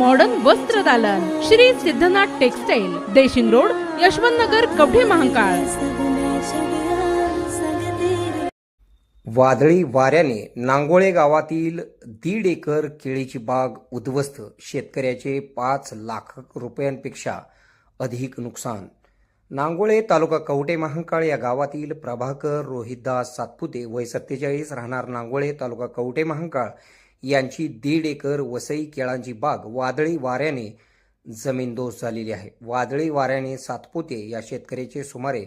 Modern वस्त्र दालन. Shri Siddhanath textile Deshing road Yashwant Nagar Kavathe Mahankal. वादळी वाऱ्याने नांगोळे गावातील दीड एकर केळीची बाग उद्ध्वस्त. शेतकऱ्याचे पाच लाख रुपयांपेक्षा अधिक नुकसान. नांगोळे तालुका कवटे महांकाळ या गावातील प्रभाकर रोहितदास सातपुते वय सत्तेचाळीस राहणार नांगोळे तालुका कवटे महांकाळ. यांची दीड एकर वसई केळांची बाग वादळी वाऱ्याने जमीनदोस्त झालेली आहे. वादळी वाऱ्याने सातपुते या शेतकऱ्याचे सुमारे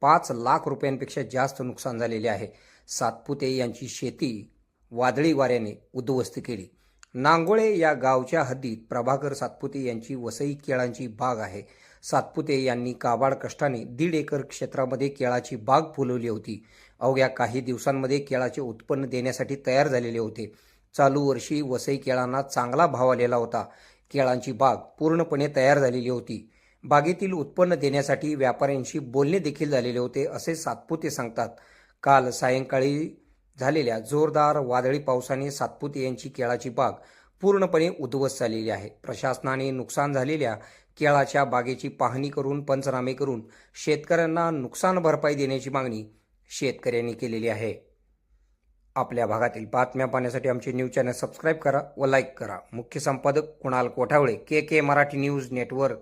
पाच लाख रुपयांपेक्षा जास्त नुकसान झालेले आहे. सातपुते यांची शेती वादळी वाऱ्याने उद्ध्वस्त केली. नांगोळे या गावच्या हद्दीत प्रभाकर सातपुते यांची वसई केळांची बाग आहे. सातपुते यांनी काबाड कष्टाने दीड एकर क्षेत्रामध्ये केळाची बाग फुलवली होती. अवघ्या काही दिवसांमध्ये केळाचे उत्पन्न देण्यासाठी तयार झालेले होते. चालू वर्षी वसई केळांना चांगला भाव आलेला होता. केळांची बाग पूर्णपणे तयार झालेली होती. बागेतील उत्पन्न देण्यासाठी व्यापाऱ्यांशी बोलणे देखील झालेले होते असे सातपुते सांगतात. काल सायंकाळी झालेल्या जोरदार वादळी पावसाने सातपुते यांची केळाची बाग पूर्णपणे उद्ध्वस्त झालेली आहे. प्रशासनाने नुकसान झालेल्या केळाच्या बागेची पाहणी करून पंचनामे करून शेतकऱ्यांना नुकसान भरपाई देण्याची मागणी शेतकऱ्यांनी केलेली आहे. आपल्या भागातील बातम्या पाहण्यासाठी आमचे न्यूज चॅनल सबस्क्राईब करा व लाईक करा. मुख्य संपादक Kunal Kothawale K K Marathi news network.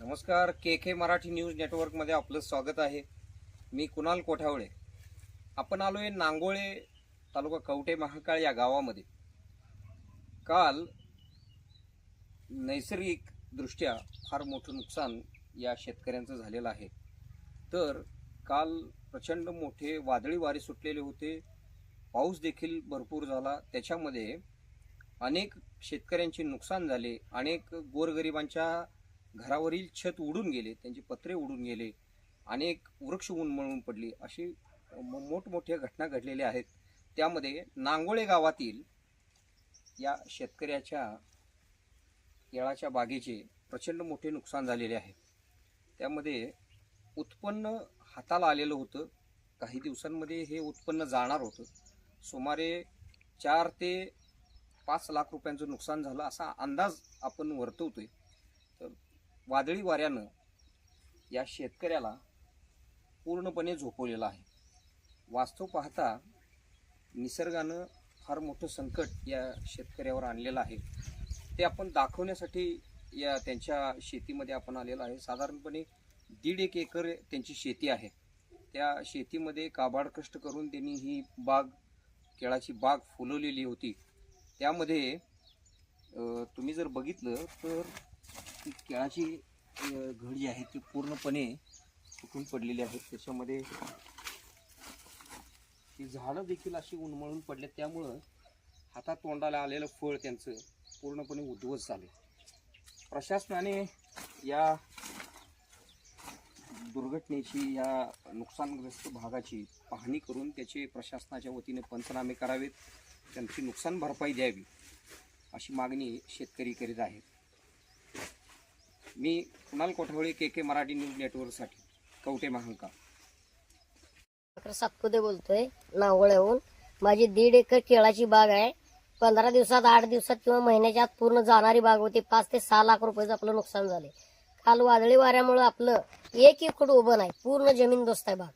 नमस्कार के के मराठी न्यूज नेटवर्कमध्ये आपलं स्वागत आहे. मी कुणाल कोठावळे. आपण आलो आहे नांगोळे तालुका कवटे महाकाळ या गावामध्ये. काल नैसर्गिकदृष्ट्या फार मोठं नुकसान या शेतकऱ्यांचं झालेलं आहे. तर काल प्रचंड मोठे वादळी वारे सुटलेले होते. पाऊस देखील भरपूर झाला. त्याच्यामध्ये अनेक शेतकऱ्यांचे नुकसान झाले. अनेक गोरगरिबांच्या घरावरील छत उडून गेले. त्यांचे पत्रे उडून गेले. अनेक वृक्ष उन्मळून पडली. अशी मोठमोठ्या घटना घडलेल्या आहेत. त्यामध्ये नांगोळे गावातील या शेतकऱ्याच्या केळाच्या बागेचे प्रचंड मोठे नुकसान झालेले आहे. त्यामध्ये उत्पन्न हाताला आलेलं होतं. काही दिवसांमध्ये हे उत्पन्न जाणार होतं. सुमारे चार ते पाच लाख रुपयांचं नुकसान झालं असा अंदाज आपण वर्तवतोय. तर वादळी वाऱ्यानं या शेतकऱ्याला पूर्णपणे झोपवलेलं आहे. वास्तव पाहता निसर्गानं फार मोठं संकट या शेतकऱ्यावर आणलेलं आहे. ते आपण दाखवण्यासाठी या त्यांच्या शेतीमध्ये आपण आलेलं आहे. साधारणपणे दीड एक एकर त्यांची शेती आहे. त्या शेतीमध्ये काबाड कष्ट करून त्यांनी ही बाग केळाची बाग फुलवलेली होती. त्यामध्ये तुम्ही जर बघितलं तर ती केळाची घड जी आहे ती पूर्णपणे तुटून पडलेली आहे. त्याच्यामध्ये ती झाडं देखील अशी उन्मळून पडले त्यामुळं हातात तोंडाला आलेलं फळ त्यांचं पूर्णपणे उद्ध्वस्त झाले प्रशासनाने या दुर्घटनेची या नुकसानग्रस्त भागाची पाहणी करून त्याचे प्रशासनाच्या वतीने पंचनामे करावेत. त्यांची नुकसान भरपाई द्यावी अशी मागणी शेतकरी करीत आहेत. मी Kunal Kothawale K K Marathi news नेटवर्कसाठी कवटे महांका. डॉक्टर बोलतोय? नावळ्याहून माझी दीड एकर केळाची बाग आहे. पंधरा दिवसात आठ दिवसात किंवा महिन्याच्या आत पूर्ण जाणारी बाग होती. पाच ते सहा लाख रुपयाचं आपलं नुकसान झाले काल वादळी वाऱ्यामुळे आपलं एक एक उभं नाही पूर्ण जमीन दोस्त आहे बाग